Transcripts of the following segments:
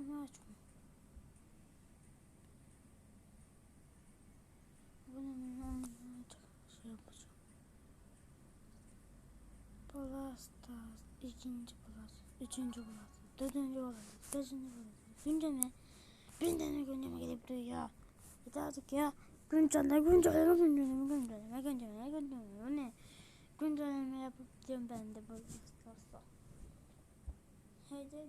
Ama açma. Bunu şey yapacağım. Blastas. ikinci Blastas. Üçüncü Blastas. Dördüncü Blastas. Beşinci Blastas. Günceme. Günceme günceme gelip duruyor ya. Yeter artık ya. Güncelleme güncelleme güncelleme güncelleme güncelleme güncelleme. Bu ne? Güncelleme yapıp diyorum ben de Blastas'ta. Heyde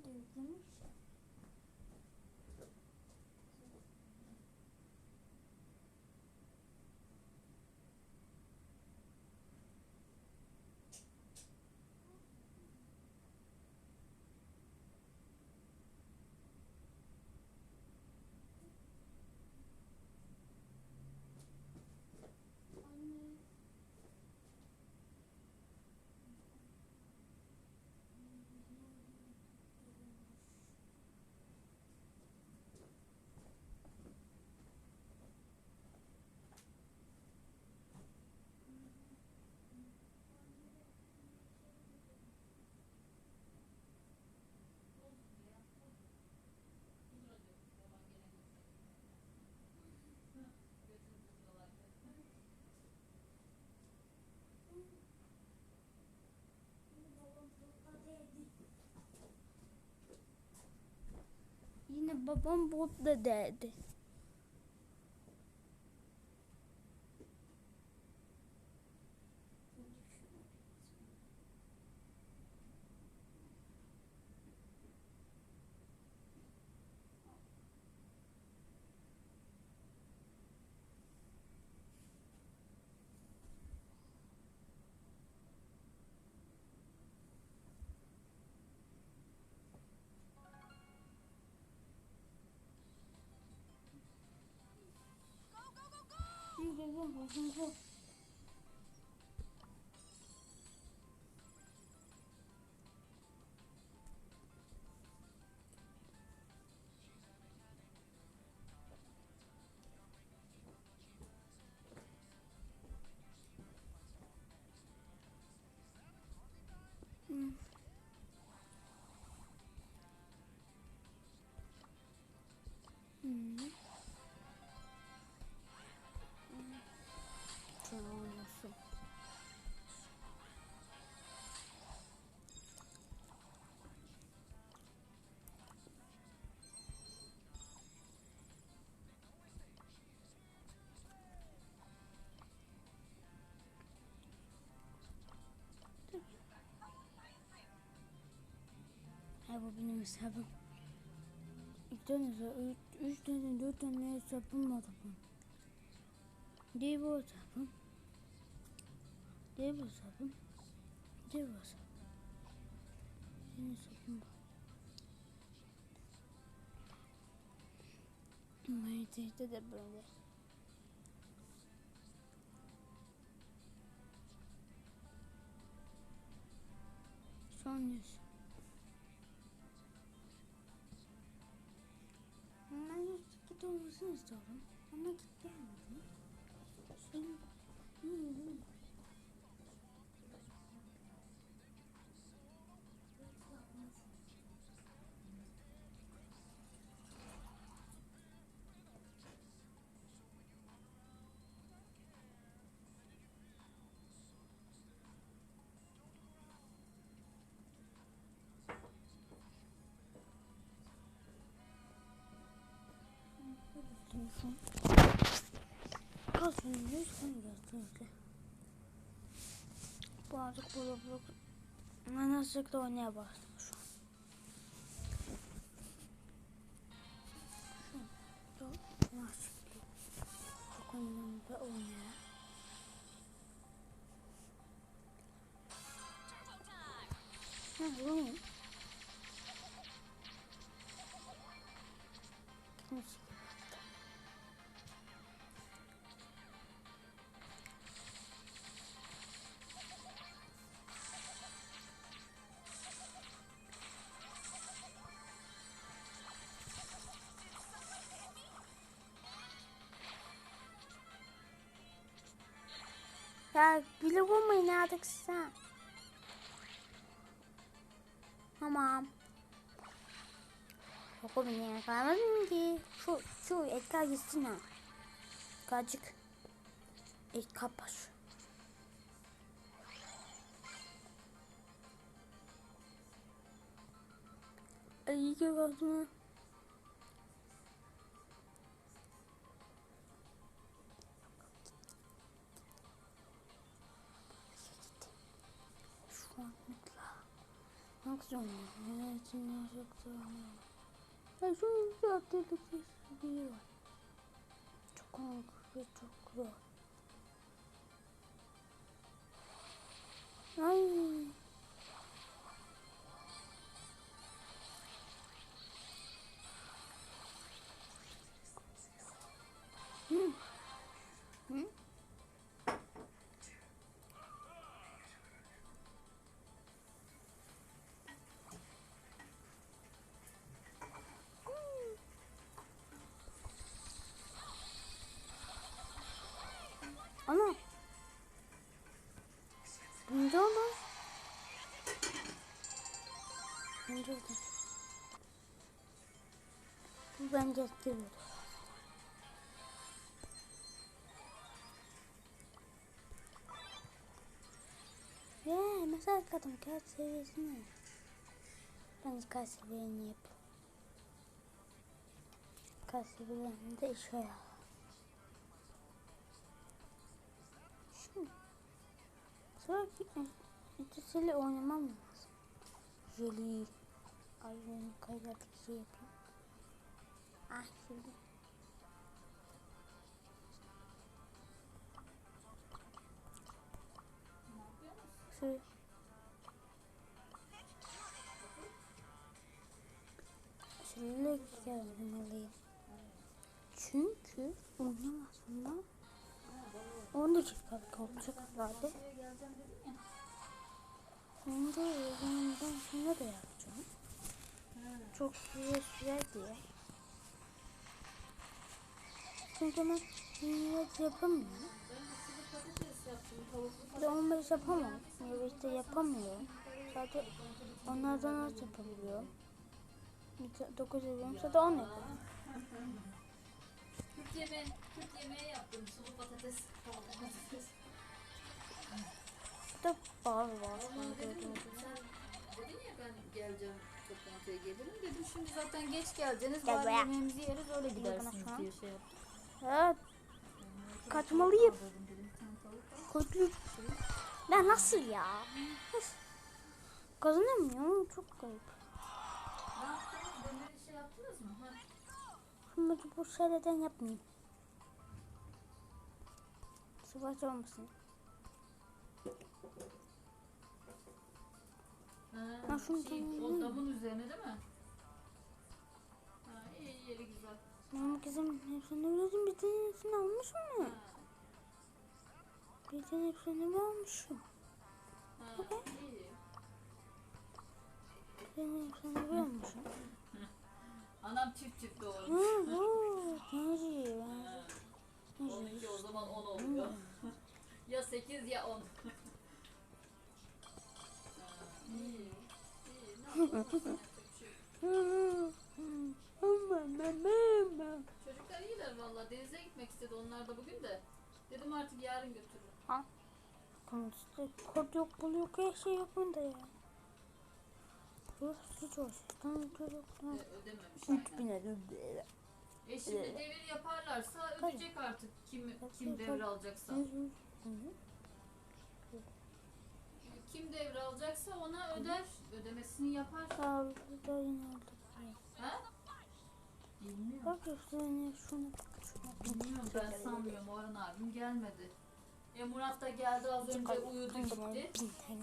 de yüklemiş ya. Yine babam burada dedi. Hmm. Benim hesabım. İki tane hesap, üç, üç tane, dört tane hesabım var benim. Değil bu hesabım. Değil bu hesabım. Değil bu hesabım. Senin hesabın bu. Manitede de böyle. Son yüz. İstiyorum. Ama git gelmedi. Senin... Telefon. Kalsın yüz kan gösterdi. Bu artık bu Roblox Manaslıkla oynaya başladım şu an. Şu an Manaslıkla Dokunduğumda oynaya. Ha bu ne? Nasıl? Ya bile vurmayın artık sen. Tamam. Yok o beni yakalamaz ki? Şu, şu Edgar gitsin ha. Gacık. Edgar. Ay iyi ki kaldım. Bak sonra. Ne için ne çok zorlanıyorum. Ya şu zaten bir var. Çok korkunç ve çok zor. Ay. Hı. Bence etkiliyordu. Ve mesela kadın kaç seviyesine. Bence kaç seviyeni yap. Kaç seviyeni de işe yarar. Şu. Sonraki ikisiyle oynamam lazım. Jeli. Ay bir şey yapayım. Ah şimdi. Şu. Şöyle gelmeliyim. Çünkü oynamasınlar. 10 dakikalık olacak herhalde. Onu da ondan sonra da yapacağım. Çok süre sürer diye. Ben niyet yapamıyorum. Bir de 15 yapamam. Niyet de yapamıyorum. Sadece onlardan az de 9 yapıyorum. Sadece 10 yapıyorum. Kürt yemeği, Kürt yemeği yaptım. Sulu patates, patates. Bir de bazı var. Dedin ya ben geleceğim toplantıya gelirim dedim. Şimdi zaten geç geleceğiniz. Gel Bari yemeğimizi yeriz öyle gidersiniz diye şey yaptım. Evet. Kaçmalıyım. Ben nasıl ya? Kazanamıyorum. Çok? Ha. Şimdi bu şeylerden yapmayayım. Savaş olmasın. Ha, Ha, şunu şey, o damın üzerine değil mi? Benim kızım hepsini biliyorsun. Bir tane hepsini almış mı? Bir tane hepsini mi almışım? İyi. Bir tane hepsini mi almışım? Anam çift çift doğurmuş. Hı hı. Ha. benziyor. 12 o zaman 10 oluyor. ya 8 ya 10. iyi. Çocuklar iyiler valla. Denize gitmek istedi onlar da bugün de. Dedim artık yarın götürürüm. Konuştu. Kod yok, bul yok, her şey yok bunda ya. Burası hiç hoş. Tamam, çocuk. E, ödememiş 3000 aynen. lira. E şimdi devir yaparlarsa ödeyecek artık kim kim devre alacaksa. Kim devre alacaksa ona öder. Ödemesini yapar. Sağ ol, da yine aldık. Ha? Bilmiyorum. Bak üstüne şunu Bilmiyorum ben sanmıyorum Orhan abim gelmedi. E Murat da geldi az önce uyudu gitti. E,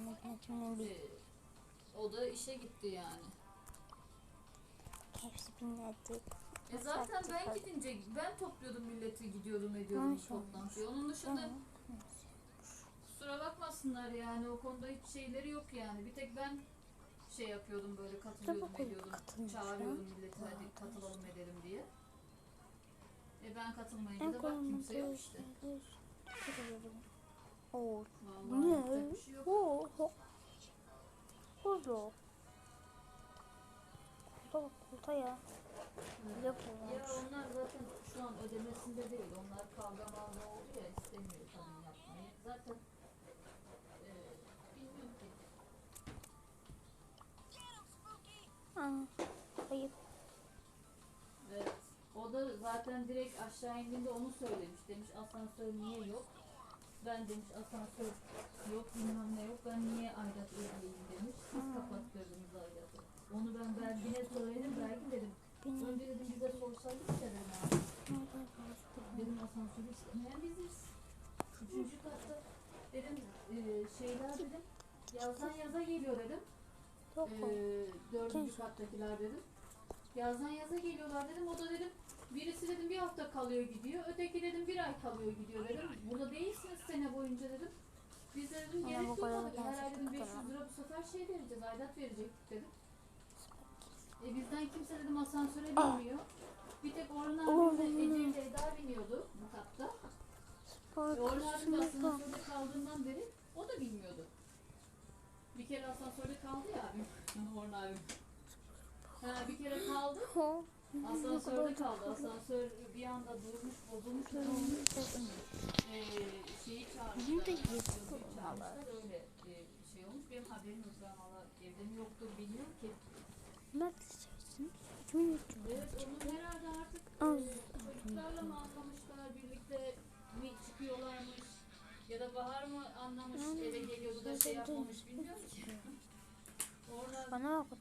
o da işe gitti yani. Hepsi binlerdi. E zaten ben gidince ben topluyordum milleti gidiyordum ediyordum toplantıya. Onun dışında kusura bakmasınlar yani o konuda hiç şeyleri yok yani. Bir tek ben şey yapıyordum böyle katılıyordum bakalım, ediyordum. katılmış Çağırıyordum milleti hadi katılalım edelim diye. E ben katılmayınca da bak kimse yok işte. Oo. Vallahi yapacak Ne? bir şey yok. Oo. Kuzu. Kuzu kuzu ya. Ya onlar zaten şu an ödemesinde değil. Onlar kavga mavga oldu ya istemiyor kadın yapmayı. Zaten Aa, ayıp. Evet. O da zaten direkt aşağı indiğinde onu söylemiş. Demiş asansör niye yok? Ben demiş asansör yok bilmem ne yok. Ben niye aidat ödeyeyim demiş. Siz kapattırdınız aidatı. Onu ben Belgin'e söyledim. Belgin dedim. Önce dedim bize sorsaydın ya dedim abi. Dedim asansörü istemeyen biziz. Üçüncü katta dedim e, şeyler dedim. Yazdan yaza geliyor dedim. Yok E, dördüncü kattakiler dedim. Yazdan yaza geliyorlar dedim. O da dedim birisi dedim bir hafta kalıyor gidiyor. Öteki dedim bir ay kalıyor gidiyor dedim. Burada değilsiniz sene boyunca dedim. Biz de dedim Ama gerek bu kadar duymadık. Her ay dedim gerçekten 500 lira bu sefer şey vereceğiz. Aidat verecektik dedim. E bizden kimse dedim asansöre binmiyor. Bir tek Orhan abimle Ece ile Eda biniyordu bu katta. E Orhan abim de asansörde kaldığından beri o da bilmiyordu. Bir kere asansörde kaldı ya abim. Orhan abim. Ha, bir kere kaldı. Asansörde kaldı. Asansör bir anda durmuş, bozulmuş. Ne olmuş? Ee, şeyi çağırmışlar. Da çağırmışlar. Öyle e, şey olmuş. Benim haberim yok. Ben valla evde mi yoktur bilmiyorum ki. Ne diyeceksin? İçin? Evet onun herhalde artık e, çocuklarla mı anlamışlar, birlikte mi çıkıyorlarmış ya da Bahar mı anlamış eve geliyordu da şey yapmamış. навта